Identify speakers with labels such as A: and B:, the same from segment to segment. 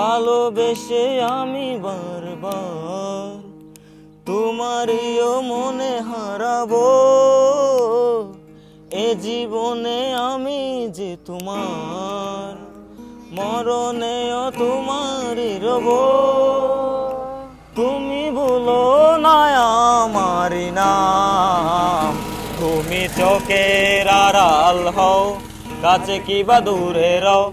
A: ভালোবেসে আমি বারবার তোমারইও মনে হারাবো। এ জীবনে আমি যে তোমার মরণেও তোমারই রব। তুমি ভুলো না আমারি নাম। তুমি চোখের আড়াল হও, কাছে কিবা দূরে রও।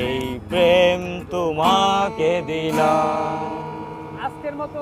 A: এই প্রেম তোমাকে দিলাম।
B: আজকের মতো